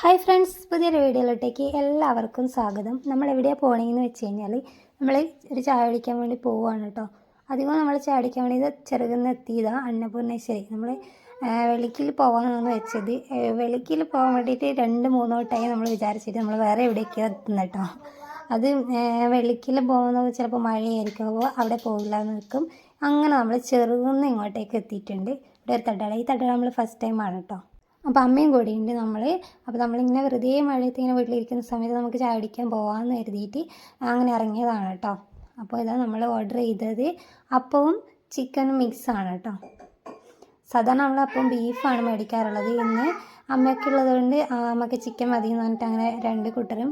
Hi friends പുതിയൊരു വീഡിയോയിലോട്ടേക്ക് എല്ലാവർക്കും സ്വാഗതം. നമ്മൾ എവിടെയാണ് പോകണമെന്ന് വെച്ച് കഴിഞ്ഞാൽ നമ്മൾ ഒരു ചായ കുടിക്കാൻ വേണ്ടി പോവുകയാണ് കേട്ടോ അധികം നമ്മൾ ചായ കുടിക്കാൻ വേണ്ടി ഇത് ചെറുകുന്ന എത്തിയതാണ് അന്നപൂർണേശ്വരി. നമ്മൾ വെളിക്കിൽ പോകാമെന്നാണ് വെച്ചത്. വെളിക്കിൽ പോകാൻ വേണ്ടിയിട്ട് രണ്ട് മൂന്ന് വട്ടമായി നമ്മൾ വിചാരിച്ചിട്ട് നമ്മൾ വേറെ എവിടേക്കാണ് എത്തുന്നത് കേട്ടോ അത് വെളിക്കിൽ പോകുന്നത് ചിലപ്പോൾ മഴയായിരിക്കും. അവിടെ പോകില്ല എന്ന് നിൽക്കും അങ്ങനെ നമ്മൾ ചെറുകുന്ന് ഇങ്ങോട്ടേക്ക് എത്തിയിട്ടുണ്ട്. ഇവിടെ ഒരു തട്ടാള ഈ തട്ടാള നമ്മൾ ഫസ്റ്റ് ടൈമാണ് കേട്ടോ അപ്പോൾ അമ്മയും കൂടെ ഉണ്ട് നമ്മൾ അപ്പോൾ നമ്മളിങ്ങനെ വെറുതെ മഴയത്ത് ഇങ്ങനെ വീട്ടിലിരിക്കുന്ന സമയത്ത് നമുക്ക് ചായ കുടിക്കാൻ പോകാമെന്ന് കരുതിയിട്ട് അങ്ങനെ ഇറങ്ങിയതാണ് കേട്ടോ. അപ്പോൾ ഇതാ നമ്മൾ ഓർഡർ ചെയ്തത്. അപ്പവും ചിക്കനും മിക്സാണ് കേട്ടോ. സാധാരണ നമ്മൾ അപ്പം ബീഫാണ് മേടിക്കാറുള്ളത്. ഇന്ന് അമ്മയൊക്കെ ഉള്ളത് കൊണ്ട് അമ്മയ്ക്ക് ചിക്കൻ മതി എന്ന് പറഞ്ഞിട്ട് അങ്ങനെ രണ്ട് കൂട്ടരും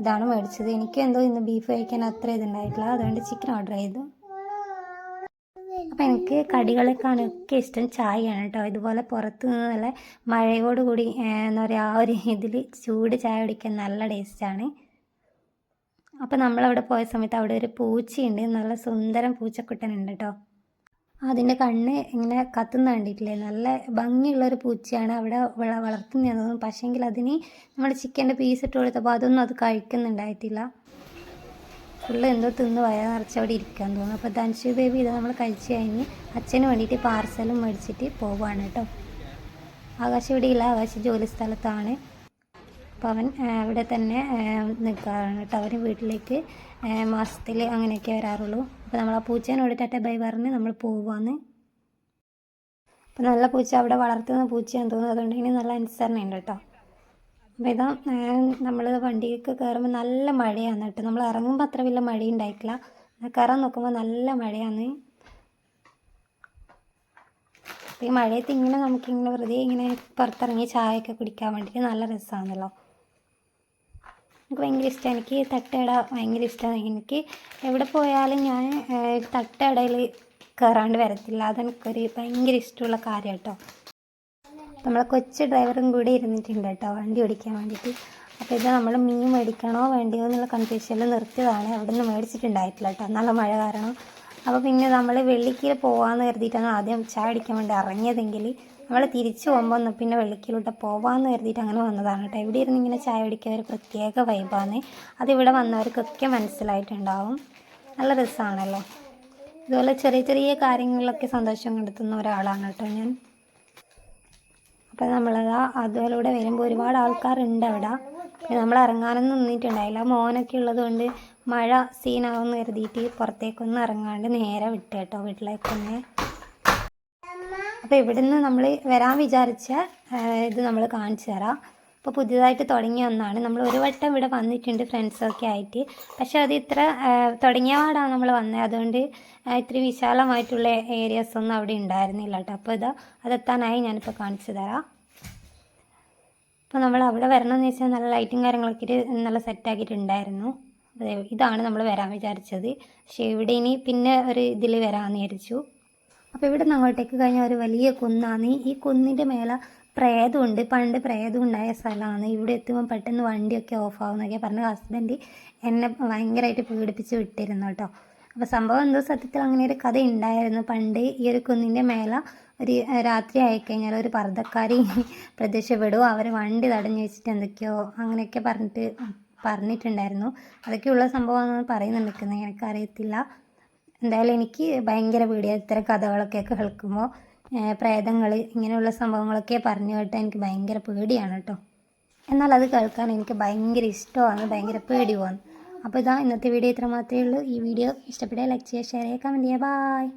ഇതാണ് മേടിച്ചത്. എനിക്ക് എന്തോ ഇന്ന് ബീഫ് കഴിക്കാൻ അത്ര ഇതുണ്ടായിട്ടില്ല. അതുകൊണ്ട് ചിക്കൻ ഓർഡർ ചെയ്തു. അപ്പം എനിക്ക് കടികളെക്കാളൊക്കെ ഇഷ്ടം ചായയാണ് കേട്ടോ. ഇതുപോലെ പുറത്തു നിന്ന് നല്ല മഴയോട് കൂടി എന്താ പറയുക ആ ഒരു ഇതിൽ ചൂട് ചായ കുടിക്കാൻ നല്ല ടേസ്റ്റാണ് അപ്പം നമ്മളവിടെ പോയ സമയത്ത് അവിടെ ഒരു പൂച്ചയുണ്ട്. നല്ല സുന്ദരം പൂച്ചക്കുട്ടനുണ്ട് കേട്ടോ. അതിന്റെ കണ്ണ് ഇങ്ങനെ കത്തുന്ന കണ്ടിട്ടില്ലേ? നല്ല ഭംഗിയുള്ളൊരു പൂച്ചയാണ്. അവിടെ വളർത്തുന്നതെന്ന് പക്ഷേങ്കിൽ അതിന് നമ്മൾ ചിക്കന്റെ പീസ് ഇട്ട് കൊടുത്തപ്പോൾ അതൊന്നും അത് കഴിക്കുന്നുണ്ടായിട്ടില്ല. ഫുള്ള് എന്തോ തിന്ന് വയ നിറച്ച് അവിടെ ഇരിക്കാൻ തോന്നുന്നു. അപ്പോൾ ധൻഷു ബേബി ഇത് നമ്മൾ കഴിച്ച് കഴിഞ്ഞ് അച്ഛന് വേണ്ടിയിട്ട് പാർസലും മേടിച്ചിട്ട് പോവുകയാണ് കേട്ടോ. ആകാശ് ഇവിടെയില്ല ആകാശം ജോലി സ്ഥലത്താണ്. അപ്പോൾ അവൻ ഇവിടെ തന്നെ നിൽക്കാറാണ് കേട്ടോ. അവർ വീട്ടിലേക്ക് മാസത്തിൽ അങ്ങനെയൊക്കെ വരാറുള്ളൂ. അപ്പോൾ നമ്മൾ ആ പൂച്ചേനോട് ടാറ്റ ബൈ പറഞ്ഞ് നമ്മൾ പോവുകയാണ് അപ്പോൾ നല്ല പൂച്ച അവിടെ വളർത്തുന്ന പൂച്ചയാണെന്ന് തോന്നുന്നു. അതുകൊണ്ട് ഇനി നല്ല അനുസരണയുണ്ട് കേട്ടോ. അപ്പോൾ ഇതാ നമ്മൾ വണ്ടിയൊക്കെ കയറുമ്പോൾ നല്ല മഴയാണ് കേട്ടോ. നമ്മൾ ഇറങ്ങുമ്പോൾ അത്ര വലിയ മഴ ഉണ്ടായിട്ടില്ല കയറാൻ നോക്കുമ്പോൾ നല്ല മഴയാണ്. ഈ മഴയത്ത് ഇങ്ങനെ നമുക്കിങ്ങനെ വെറുതെ ഇങ്ങനെ പുറത്തിറങ്ങി ചായയൊക്കെ കുടിക്കാൻ വേണ്ടിയിട്ട് നല്ല രസമാണല്ലോ എനിക്ക് ഭയങ്കര ഇഷ്ടമാണ് എനിക്ക് തട്ടട ഭയങ്കര ഇഷ്ടമാണ് എനിക്ക് എവിടെ പോയാലും ഞാൻ തട്ടടയിൽ കയറാണ്ട് വരത്തില്ല. അതെനിക്കൊരു ഭയങ്കര ഇഷ്ടമുള്ള കാര്യം കേട്ടോ. നമ്മളെ കൊച്ചു ഡ്രൈവറും കൂടെ ഇരുന്നിട്ടുണ്ട് കേട്ടോ വണ്ടി ഓടിക്കാൻ വേണ്ടിയിട്ട്. അപ്പോൾ ഇത് നമ്മൾ മീൻ മേടിക്കണോ വേണ്ടിയോ എന്നുള്ള കൺഫ്യൂഷനിൽ നിർത്തിയതാണ്. അവിടെ നിന്ന് മേടിച്ചിട്ടുണ്ടായിട്ടില്ല കേട്ടോ നല്ല മഴ കാരണം. അപ്പോൾ പിന്നെ നമ്മൾ വെള്ളിക്കൽ പോകാമെന്ന് കരുതിയിട്ടാണ് ആദ്യം ചായ അടിക്കാൻ വേണ്ടി ഇറങ്ങിയതെങ്കിൽ നമ്മൾ തിരിച്ചു പോകുമ്പോൾ പിന്നെ വെള്ളിക്കലോട്ട് പോകാമെന്ന് കരുതിയിട്ട് അങ്ങനെ വന്നതാണ് കേട്ടോ ഇവിടെ ഇരുന്ന് ഇങ്ങനെ ചായ അടിക്കാൻ ഒരു പ്രത്യേക വൈബാണ് അതിവിടെ വന്നവർക്കൊക്കെ മനസ്സിലായിട്ടുണ്ടാവും. നല്ല രസമാണല്ലോ ഇതുപോലെ ചെറിയ ചെറിയ കാര്യങ്ങളിലൊക്കെ സന്തോഷം കണ്ടെത്തുന്ന ഒരാളാണ് കേട്ടോ ഞാൻ. അപ്പോൾ നമ്മളത് അതിലൂടെ വരുമ്പോൾ ഒരുപാട് ആൾക്കാരുണ്ട് അവിടെ. നമ്മൾ ഇറങ്ങാനൊന്നും നിന്നിട്ടുണ്ടായില്ല. മോനൊക്കെ ഉള്ളത് കൊണ്ട് മഴ സീനാവെന്ന് കരുതിയിട്ട് പുറത്തേക്കൊന്നും ഇറങ്ങാണ്ട് നേരെ വിട്ട് കേട്ടോ വീട്ടിലേക്കൊന്ന്. അപ്പോൾ ഇവിടുന്ന് നമ്മൾ വരാൻ വിചാരിച്ച ഇത് നമ്മൾ കാണിച്ചു തരാം. ഇപ്പോൾ പുതിയതായിട്ട് തുടങ്ങിയ ഒന്നാണ്. നമ്മൾ ഒരു വട്ടം ഇവിടെ വന്നിട്ടുണ്ട് ഫ്രണ്ട്സൊക്കെ ആയിട്ട്. പക്ഷേ അത് ഇത്ര തുടങ്ങിയ പാടാണ് നമ്മൾ വന്നത് അതുകൊണ്ട് ഇത്തിരി വിശാലമായിട്ടുള്ള ഏരിയാസ് ഒന്നും അവിടെ ഉണ്ടായിരുന്നില്ല കേട്ടോ. അപ്പോൾ ഇതാ അതെത്താനായി ഞാനിപ്പോൾ കാണിച്ചു തരാം. അപ്പോൾ നമ്മൾ അവിടെ വരണമെന്ന് വെച്ചാൽ നല്ല ലൈറ്റും കാര്യങ്ങളൊക്കെ നല്ല സെറ്റാക്കിയിട്ടുണ്ടായിരുന്നു ഇതാണ് നമ്മൾ വരാൻ വിചാരിച്ചത്. പക്ഷേ ഇവിടെ ഇനി പിന്നെ ഒരു ഇതിൽ വരാമെന്ന് വിചാരിച്ചു. അപ്പോൾ ഇവിടെ നിന്ന് അങ്ങോട്ടേക്ക് കഴിഞ്ഞാൽ ഒരു വലിയ കുന്നാണ്. ഈ കുന്നിന്റെ മേലെ പ്രേതമുണ്ട്. പണ്ട് പ്രേതം ഉണ്ടായ സ്ഥലമാണ്. ഇവിടെ എത്തുമ്പോൾ പെട്ടെന്ന് വണ്ടിയൊക്കെ ഓഫ് ആവുന്നൊക്കെ പറഞ്ഞ ഹസ്ബൻഡ് എന്നെ ഭയങ്കരമായിട്ട് പീഡിപ്പിച്ച് വിട്ടിരുന്നു കേട്ടോ. അപ്പോൾ സംഭവം എന്തോ സത്യത്തിൽ അങ്ങനെ ഒരു കഥ ഉണ്ടായിരുന്നു പണ്ട് ഈ ഒരു കുന്നിന്റെ മേലെ ഒരു രാത്രി ആയിക്കഴിഞ്ഞാൽ ഒരു പർദ്ദക്കാരി പ്രത്യക്ഷപ്പെടും. അവർ വണ്ടി തടഞ്ഞു വെച്ചിട്ട് എന്തൊക്കെയോ അങ്ങനെയൊക്കെ പറഞ്ഞിട്ട് പറഞ്ഞിട്ടുണ്ടായിരുന്നു. അതൊക്കെയുള്ള സംഭവമാണെന്ന് പറയുന്നുണ്ട് നിൽക്കുന്നത്. എനിക്കറിയത്തില്ല. എന്തായാലും എനിക്ക് ഭയങ്കര പേടിയാണ് ഇത്തരം കഥകളൊക്കെ കേൾക്കുമ്പോൾ. പ്രേതങ്ങൾ ഇങ്ങനെയുള്ള സംഭവങ്ങളൊക്കെ പറഞ്ഞു കേട്ടാൽ എനിക്ക് ഭയങ്കര പേടിയാണ് കേട്ടോ. എന്നാൽ അത് കേൾക്കാൻ എനിക്ക് ഭയങ്കര ഇഷ്ടമാണ് ഭയങ്കര പേടിയുമാണ്. അപ്പോൾ ഇതാ ഇന്നത്തെ വീഡിയോ ഇത്ര മാത്രമേ ഉള്ളൂ. ഈ വീഡിയോ ഇഷ്ടപ്പെട്ടാൽ ലൈക്ക് ചെയ്യുക ഷെയർ ചെയ്യുക കമന്റ് ചെയ്യുക. ബായ്